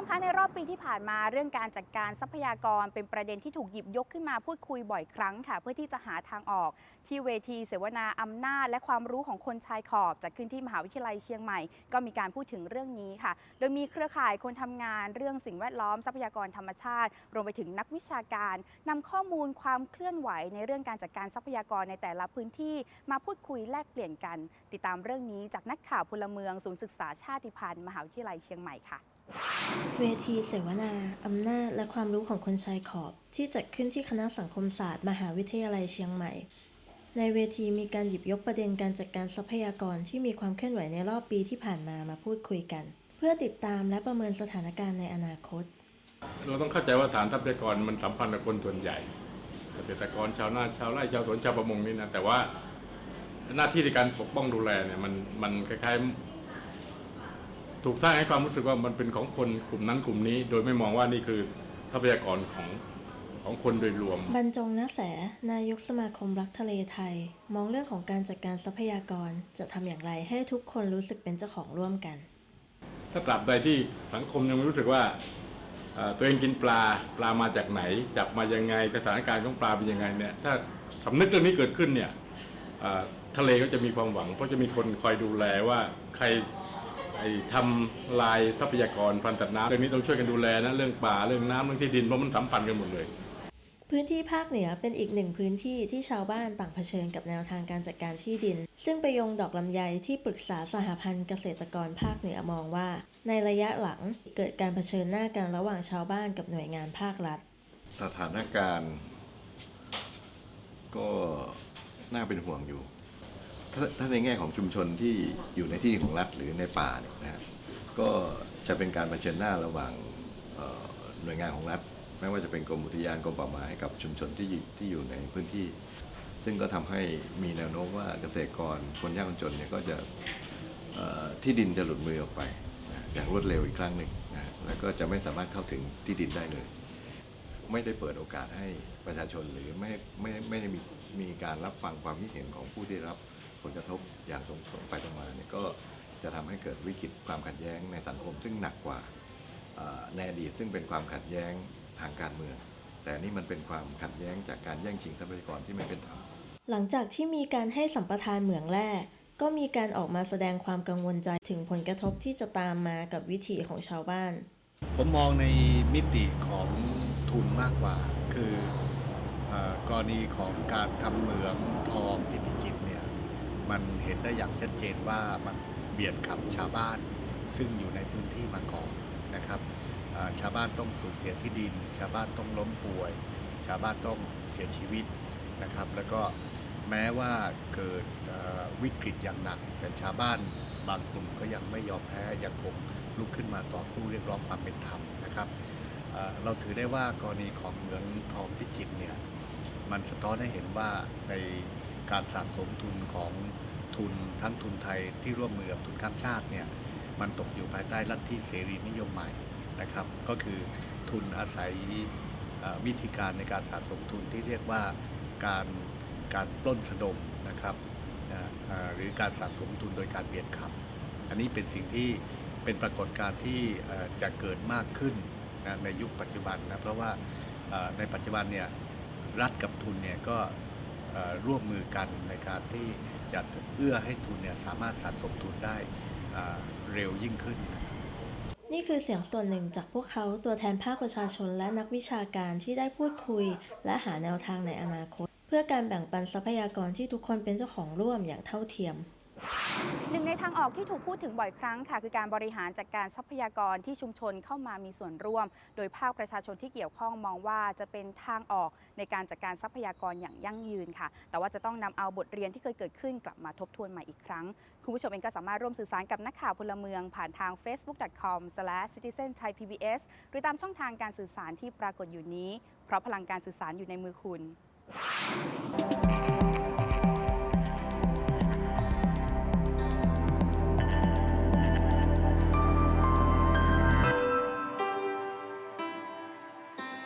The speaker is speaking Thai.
มคะในรอบปีที่ผ่านมาเรื่องการจัดการทรัพยากรเป็นประเด็นที่ถูกหยิบยกขึ้นมาพูดคุยบ่อยครั้งค่ะ เพื่อที่จะหาทางออกที่เวทีเสวนาอำนาจ และความรู้ของคนชายขอบจัดขึ้นที่มหาวิทยาลัยเชียงใหม่ ก็มีการพูดถึงเรื่องนี้ค่ะ โดยมีเครือข่ายคนทำงานเรื่องสิ่งแวดล้อมทรัพยากรธรรมชาติ รวมไปถึงนักวิชาการนำข้อมูลความเคลื่อนไหวในเรื่องการจัดการทรัพยากรในแต่ละพื้นที่ มาพูดคุยแลกเปลี่ยนกัน ติดตามเรื่องนี้จากนักข่าวพลเมืองศูนย์ศึกษาชาติพันธุ์มหาวิทยาลัยเชียงใหม่ค่ะ เวทีเสวนา อำนาจ และความรู้ของคนชายขอบ ที่จัดขึ้นที่คณะสังคมศาสตร์ มหาวิทยาลัยเชียงใหม่ ในเวทีมีการหยิบยกประเด็นการจัดการทรัพยากรที่มีความเคลื่อนไหวในรอบปีที่ผ่านมามาพูดคุยกัน เพื่อติดตามและประเมินสถานการณ์ในอนาคต เราต้องเข้าใจว่าฐานทรัพยากรมันสัมพันธ์กับคนส่วนใหญ่เกษตรกรชาวนาชาวไร่ชาวสวนชาวประมงนี่นะแต่ว่าหน้าที่ในการปกป้องดูแลเนี่ยมันมันคล้ายๆ ถูกสร้างให้ความรู้สึกว่ามันเป็นของคนกลุ่มนั้นกลุ่มนี้ โดยไม่มองว่านี่คือทรัพยากรของของคนโดยรวม บรรจงนาแส นายกสมาคมรักทะเลไทย มองเรื่องของการจัดการทรัพยากรจะทำอย่างไรให้ทุกคนรู้สึกเป็นเจ้าของร่วมกัน ถ้าตราบใดที่สังคมยังรู้สึกว่าเอ่อตัวเองกินปลาปลามาจากไหน จับมายังไงสถานการณ์ของปลาเป็นยังไงเนี่ยถ้าสำนึกเรื่องนี้เกิดขึ้นเนี่ยเอ่อทะเลก็จะมีความหวัง เพราะจะมีคนคอยดูแลว่าใคร ไอ้ทำลายทรัพยากรพันธุ์สัตว์น้ำเรื่องนี้ต้องช่วยกันดูแลนะเรื่องป่าเรื่องน้ำเรื่องที่ดินเพราะมันสัมพันธ์กันหมดเลยพื้นที่ภาคเหนือเป็นอีกหนึ่งพื้นที่ที่ชาวบ้านต่างเผชิญกับแนวทางการจัดการที่ดิน ซึ่งประยงดอกลำไยที่ปรึกษาสหพันธ์เกษตรกรภาคเหนือมองว่า ในระยะหลังเกิดการเผชิญหน้ากันระหว่างชาวบ้านกับหน่วยงานภาครัฐ สถานการณ์ ก็น่าเป็นห่วงอยู่ ถ้าถ้าในแง่ของชุมชนที่อยู่ในที่ของรัฐหรือในป่าเนี่ยนะฮะก็จะเป็นการเผชิญหน้าระหว่างหน่วยงานของรัฐ ไม่ว่าจะเป็นกรมอุทยานกรมป่าไม้กับชุมชนที่อยู่ที่อยู่ในพื้นที่ ซึ่งก็ทำให้มีแนวโน้มว่าเกษตรกรคนยากคนจนเนี่ยก็จะที่ดินจะหลุดมือออกไปอย่างรวดเร็วอีกครั้งหนึ่งนะแล้วก็จะไม่สามารถเข้าถึงที่ดินได้เลย ไม่ได้เปิดโอกาสให้ประชาชนหรือไม่ไม่ไม่ได้มีมีการรับฟังความคิดเห็นของผู้ที่ได้รับ ผลกระทบอย่างตรงตรงไปตรงมาเนี่ยก็จะทำให้เกิดวิกฤตความขัดแย้งในสังคม ซึ่งหนักกว่าเอ่อในอดีตซึ่งเป็นความขัดแย้งทางการเมือง แต่นี่มันเป็นความขัดแย้งจากการแย่งชิงทรัพยากรที่ไม่เป็นธรรมหลังจากที่มีการให้สัมปทานเหมืองแร่ก็มีการออกมาแสดงความกังวลใจถึงผลกระทบที่จะตามมากับวิถีของชาวบ้าน ผมมองในมิติของทุนมากกว่า คือเออกรณีของการทำเหมืองทองที่พิจิตรเนี่ย มันเห็นได้อย่างชัดเจนว่ามันเบียดขับชาวบ้าน ซึ่งอยู่ในพื้นที่มาก่อนนะครับชาวบ้านต้องสูญเสียที่ดิน ชาวบ้านต้องล้มป่วย ชาวบ้านต้องเสียชีวิตนะครับ แล้วก็แม้ว่าเกิดวิกฤตอย่างหนัก แต่ชาวบ้านบางกลุ่มก็ยังไม่ยอมแพ้ยังคงลุกขึ้นมาต่อสู้เรียกร้องความเป็นธรรมนะครับเอ่อเราถือได้ว่ากรณีของเหมืองทองพิจิตรเนี่ยมันสะท้อนให้เห็นว่าใน การสะสมทุนของทุนทั้งทุนไทยที่ร่วมมือกับทุนข้ามชาติเนี่ยมันตกอยู่ภายใต้ลัทธิเสรีนิยมใหม่นะครับ ก็คือทุนอาศัยวิธีการในการสะสมทุนที่เรียกว่าการการปล้นสะดมนะครับหรือการสะสมทุนโดยการเบียดขับ อันนี้เป็นสิ่งที่เป็นปรากฏการณ์ที่จะเกิดมากขึ้นนะในยุคปัจจุบันนะเพราะว่าในปัจจุบันเนี่ยรัฐกับทุนเนี่ยก็ ร่วมมือกันในการที่จะเอื้อให้ทุนเนี่ยสามารถสะสมทุนได้เร็วยิ่งขึ้นนี่คือเสียงส่วนหนึ่งจากพวกเขาตัวแทนภาคประชาชนและนักวิชาการที่ได้พูดคุย และหาแนวทางในอนาคต เพื่อการแบ่งปันทรัพยากรที่ทุกคนเป็นเจ้าของร่วมอย่างเท่าเทียม หนึ่งในทางออกที่ถูกพูดถึงบ่อยครั้งค่ะ คือการบริหารจัดการทรัพยากรที่ชุมชนเข้ามามีส่วนร่วม โดยภาคประชาชนที่เกี่ยวข้องมองว่าจะเป็นทางออกในการจัดการทรัพยากรอย่างยั่งยืนค่ะ แต่ว่าจะต้องนำเอาบทเรียนที่เคยเกิดขึ้นกลับมาทบทวนใหม่อีกครั้ง คุณผู้ชมเองก็สามารถร่วมสื่อสารกับนักข่าวพลเมืองผ่านทาง facebook.com/citizenthai.pbs หรือตามช่องทางการสื่อสารที่ปรากฏอยู่นี้ เพราะพลังการสื่อสารอยู่ในมือคุณ